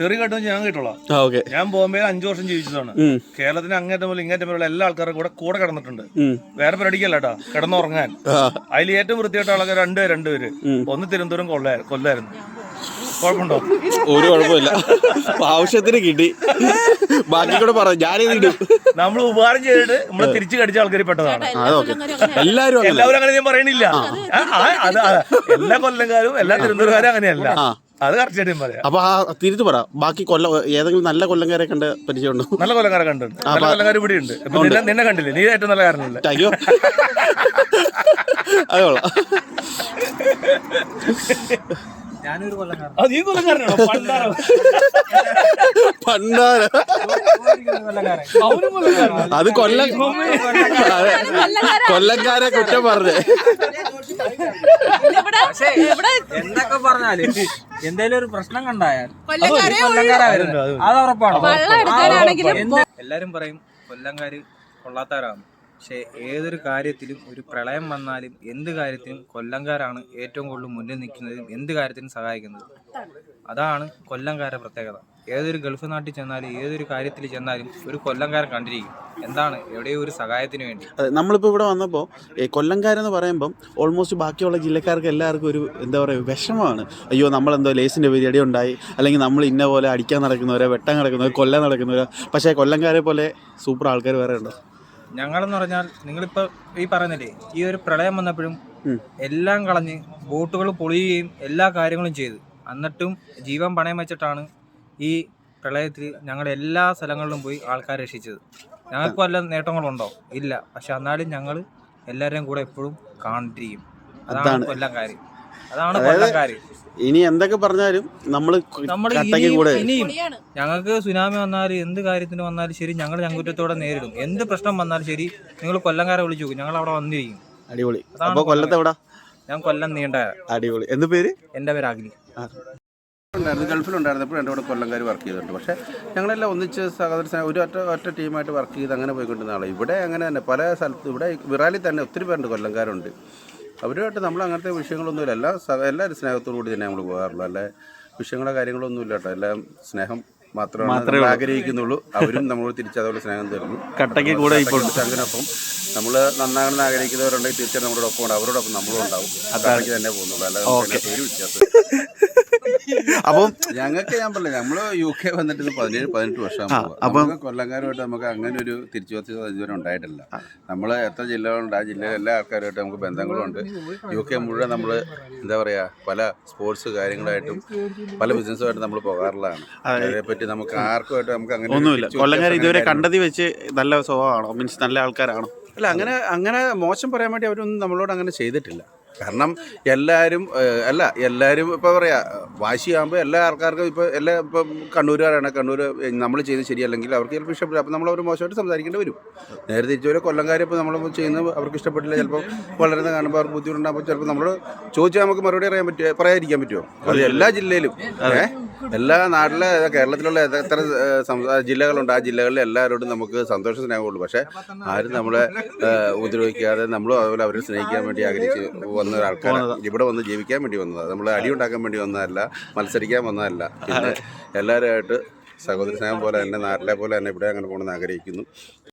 തെറി കേട്ടോ ഞാൻ കേട്ടോളാം. ആ ഓക്കെ. ഞാൻ ബോംബെയിൽ അഞ്ചു വർഷം ജീവിച്ചതാണ്. കേരളത്തിന് അങ്ങേറ്റം പോലെ ഇങ്ങേറ്റം പോലെ എല്ലാ ആൾക്കാരും കൂടെ കൂടെ കിടന്നിട്ടുണ്ട്. വേറെ പരിപാടിക്കല്ല കേട്ടോ കിടന്നുറങ്ങാൻ അതിൽ ഏറ്റവും വൃത്തിയായിട്ട് ആൾക്കാർ രണ്ടുപേര് രണ്ടുപേര് ഒന്ന് തിരുവനന്തപുരം കൊള്ള കൊല്ലായിരുന്നു. കുഴപ്പമുണ്ടോ? ഒരു കുഴപ്പമില്ല. ആവശ്യത്തിന് കിട്ടി. ബാക്കി കൂടെ പറഞ്ഞു ഞാനിത് ഇടും. നമ്മൾ ഉപകാരം ചെയ്തിട്ട് നമ്മളെ തിരിച്ചു കടിച്ച ആൾക്കാർ പെട്ടതാണ്. എല്ലാവരും എല്ലാവരും അങ്ങനെ ഞാൻ പറയണില്ല എല്ലാ കൊല്ലംകാരും എല്ലാ തിരുവനന്തപുരക്കാരും അങ്ങനെയല്ല. അത് കറക്റ്റ് പറയാം. അപ്പൊ ആ തിരിച്ചു പറ. ബാക്കി കൊല്ലം ഏതെങ്കിലും നല്ല കൊല്ലംകാരെ കണ്ട് പരിചയമുണ്ടോ? നല്ല കൊല്ലംകാരെ കണ്ടിട്ടുണ്ട്. നല്ല കൊല്ലംകാർ ഇവിടെ ഉണ്ട്. നിന്നെ നിന്നെ കണ്ടില്ലേ? നീ ഏറ്റവും നല്ല കാരണമല്ലേ? അയ്യോ. അയ്യോ കൊള്ളാം. ഞാനൊരു കൊല്ലംകാരനാണോ? പണ്ടാരോ. പണ്ടാര. അത് കൊല്ലം കൊല്ലക്കാരെ കുറ്റം പറഞ്ഞേ. എന്തൊക്കെ പറഞ്ഞാലും എന്തേലും ഒരു പ്രശ്നം കണ്ടായാൽ കൊല്ലംകാരേ വരുന്നത്. അത് ഉറപ്പാണ്. എല്ലാരും പറയും കൊല്ലംകാര് കൊള്ളാത്താരാണ് പക്ഷെ ഏതൊരു കാര്യത്തിലും ഒരു പ്രളയം വന്നാലും എന്ത് കാര്യത്തിനും കൊല്ലംകാരാണ് ഏറ്റവും കൂടുതൽ മുന്നിൽ നിൽക്കുന്നതും എന്ത് കാര്യത്തിനും സഹായിക്കുന്നത്. അതാണ് കൊല്ലംകാരുടെ പ്രത്യേകത. ഏതൊരു ഗൾഫ് നാട്ടിൽ ചെന്നാലും ഏതൊരു കാര്യത്തിൽ ചെന്നാലും ഒരു കൊല്ലംകാരൻ കണ്ടിരിക്കും. എന്താണ്? എവിടെയോ ഒരു സഹായത്തിന് വേണ്ടി. അതെ നമ്മളിപ്പോൾ ഇവിടെ വന്നപ്പോൾ കൊല്ലംകാരെന്ന് പറയുമ്പം ഓൾമോസ്റ്റ് ബാക്കിയുള്ള ജില്ലക്കാർക്ക് എല്ലാവർക്കും ഒരു എന്താ പറയുക വിഷമമാണ്. അയ്യോ നമ്മളെന്തോ ലേസിന്റെ പരിപാടി ഉണ്ടായി അല്ലെങ്കിൽ നമ്മൾ ഇന്ന പോലെ അടിക്കാൻ നടക്കുന്നവരെ വെട്ടാൻ നടക്കുന്നവർ കൊല്ലാൻ നടക്കുന്നവരെ. പക്ഷേ കൊല്ലംകാരെ പോലെ സൂപ്പർ ആൾക്കാർ വേറെ ഉണ്ടോ. ഞങ്ങളെന്ന് പറഞ്ഞാൽ നിങ്ങളിപ്പോൾ ഈ പറയുന്നില്ലേ ഈ ഒരു പ്രളയം വന്നപ്പോഴും എല്ലാം കളഞ്ഞ് ബോട്ടുകൾ പൊളിയുകയും എല്ലാ കാര്യങ്ങളും ചെയ്തു. എന്നിട്ടും ജീവൻ പണയം വെച്ചിട്ടാണ് ഈ പ്രളയത്തിൽ ഞങ്ങൾ എല്ലാ സ്ഥലങ്ങളിലും പോയി ആൾക്കാരെ രക്ഷിച്ചത്. ഞങ്ങൾക്ക് വല്ല നേട്ടങ്ങളുണ്ടോ? ഇല്ല. പക്ഷെ എന്നാലും ഞങ്ങൾ എല്ലാവരെയും കൂടെ എപ്പോഴും കാണിക്കും അതാണ് കൊല്ലം കാര്യം. അതാണ് കൊല്ലം കാര്യം. ഇനി എന്തൊക്കെ പറഞ്ഞാലും നമ്മൾ നമ്മൾ ഇനിയും ഞങ്ങൾക്ക് സുനാമി വന്നാലും എന്ത് കാര്യത്തിന് വന്നാലും ശരി ഞങ്ങൾ ഞങ്കുറ്റത്തോടെ നേരിടും. എന്ത് പ്രശ്നം വന്നാലും ശരി നിങ്ങൾ കൊല്ലംകാരെ വിളിച്ചു നോക്കും. ഞങ്ങൾ അവിടെ വന്നിരിക്കും. അടിപൊളി. അപ്പൊ കൊല്ലത്ത് എവിടെ? ഞാൻ കൊല്ലം നീണ്ട അടിപൊളി. എന്ത് പേര്? എന്റെ പേര് അഗ്നി. ഉണ്ടായിരുന്നു ഗൾഫിലുണ്ടായിരുന്നപ്പോൾ എന്റെ കൂടെ കൊല്ലംകാർ വർക്ക് ചെയ്തിട്ടുണ്ട്. പക്ഷേ ഞങ്ങളെല്ലാം ഒന്നിച്ച് സഹോദര ഒരു ഒറ്റ ഒറ്റ ടീമായിട്ട് വർക്ക് ചെയ്ത് അങ്ങനെ പോയിക്കൊണ്ടിരുന്ന ആളാണ് ഇവിടെ അങ്ങനെ തന്നെ പല സ്ഥലത്ത് ഇവിടെ വിറാലിൽ തന്നെ ഒത്തിരി പേരുണ്ട് കൊല്ലംകാരുണ്ട്. അവരുമായിട്ട് നമ്മൾ അങ്ങനത്തെ വിഷയങ്ങളൊന്നുമില്ല എല്ലാ എല്ലാവരും സ്നേഹത്തോടു കൂടി തന്നെ നമ്മൾ പോകാറുള്ളൂ. അല്ലെ വിഷയങ്ങളോ കാര്യങ്ങളോ ഒന്നുമില്ല കേട്ടോ. എല്ലാം സ്നേഹം മാത്രമേ ആഗ്രഹിക്കുന്നുള്ളൂ. അവരും നമ്മളോട് തിരിച്ചതുപോലെ സ്നേഹം തരുന്നു. കട്ടയ്ക്ക് കൂടെ ഇപ്പോൾ ചങ്കിനൊപ്പം നമ്മൾ നന്നാകണമെന്ന് ആഗ്രഹിക്കുന്നവരുണ്ടെങ്കിൽ തീർച്ചയായും നമ്മളോടൊപ്പം ഒപ്പം ഉണ്ട് അവരോടൊപ്പം നമ്മളും ഉണ്ടാവും അതാണെങ്കിൽ തന്നെ പോകുന്നുള്ളൂ. അല്ലാതെ ഒരു വ്യത്യാസം അപ്പം ഞങ്ങൾക്ക് ഞാൻ പറഞ്ഞു നമ്മൾ യു കെ വന്നിട്ട് ഇത് പതിനേഴ് പതിനെട്ട് വർഷം അപ്പം- കൊല്ലംകാരുമായിട്ട് നമുക്ക് അങ്ങനെ ഒരു തിരിച്ചുവച്ച ഇതുവരെ ഉണ്ടായിട്ടില്ല. നമ്മൾ എത്ര ജില്ലകളുണ്ട് ആ ജില്ലയിലെ എല്ലാ ആൾക്കാരുമായിട്ട് നമുക്ക് ബന്ധങ്ങളുണ്ട്. യു കെ മുഴുവൻ നമ്മൾ എന്താ പറയാ പല സ്പോർട്സ് കാര്യങ്ങളായിട്ടും പല ബിസിനസ്സുമായിട്ട് നമ്മൾ പോകാറുള്ളതാണ്. അതേപറ്റി നമുക്ക് ആർക്കുമായിട്ട് നമുക്ക് അങ്ങനെ ഒന്നുമില്ല. കൊല്ലംകാർ ഇതുവരെ കണ്ടതി വെച്ച് നല്ല സ്വഭാവമാണോ? മീൻസ് നല്ല ആൾക്കാരാണോ? അല്ല അങ്ങനെ അങ്ങനെ മോശം പറയാൻ വേണ്ടി അവരൊന്നും നമ്മളോട് അങ്ങനെ ചെയ്തിട്ടില്ല. കാരണം എല്ലാവരും അല്ല എല്ലാവരും ഇപ്പോൾ പറയാ വാശിയാകുമ്പോൾ എല്ലാ ആൾക്കാർക്കും ഇപ്പോൾ എല്ലാ ഇപ്പം കണ്ണൂരുകാരാണ്. കണ്ണൂർ നമ്മൾ ചെയ്ത് ശരിയല്ലെങ്കിൽ അവർക്ക് ചിലപ്പോൾ ഇഷ്ടപ്പെടില്ല. അപ്പോൾ നമ്മൾ അവർ മോശമായിട്ട് സംസാരിക്കേണ്ടി വരും. നേരെ തിരിച്ചു പോലെ കൊല്ലംകാർ ഇപ്പോൾ നമ്മൾ ചെയ്യുന്നത് അവർക്ക് ഇഷ്ടപ്പെട്ടില്ല. ചിലപ്പോൾ വളരുന്ന കാണുമ്പോൾ അവർക്ക് ബുദ്ധിമുട്ടുണ്ടാകുമ്പോൾ ചിലപ്പോൾ നമ്മൾ ചോദിച്ചാൽ നമുക്ക് മറുപടി അറിയാൻ പറ്റുമോ പറയാതിരിക്കാൻ പറ്റുമോ അത് എല്ലാ ജില്ലയിലും. ഏ? എല്ലാ നാട്ടിലെ കേരളത്തിലുള്ള എത്ര- ജില്ലകളുണ്ട്. ആ ജില്ലകളിലെ എല്ലാവരോടും നമുക്ക് സന്തോഷ സ്നേഹമുള്ളൂ. പക്ഷേ ആരും നമ്മളെ ഉപദ്രവിക്കാതെ നമ്മളും അതുപോലെ അവരെ സ്നേഹിക്കാൻ വേണ്ടി ആഗ്രഹിച്ച് വന്ന ഒരാൾക്കാർ ഇവിടെ വന്ന് ജീവിക്കാൻ വേണ്ടി വന്നതാണ് നമ്മൾ അടി ഉണ്ടാക്കാൻ വേണ്ടി വന്നതല്ല മത്സരിക്കാൻ വന്നതല്ല. പിന്നെ എല്ലാവരുമായിട്ട് സഹോദര സ്നേഹം പോലെ തന്നെ നാട്ടിലെ പോലെ തന്നെ ഇവിടെ അങ്ങനെ പോകണമെന്ന് ആഗ്രഹിക്കുന്നു.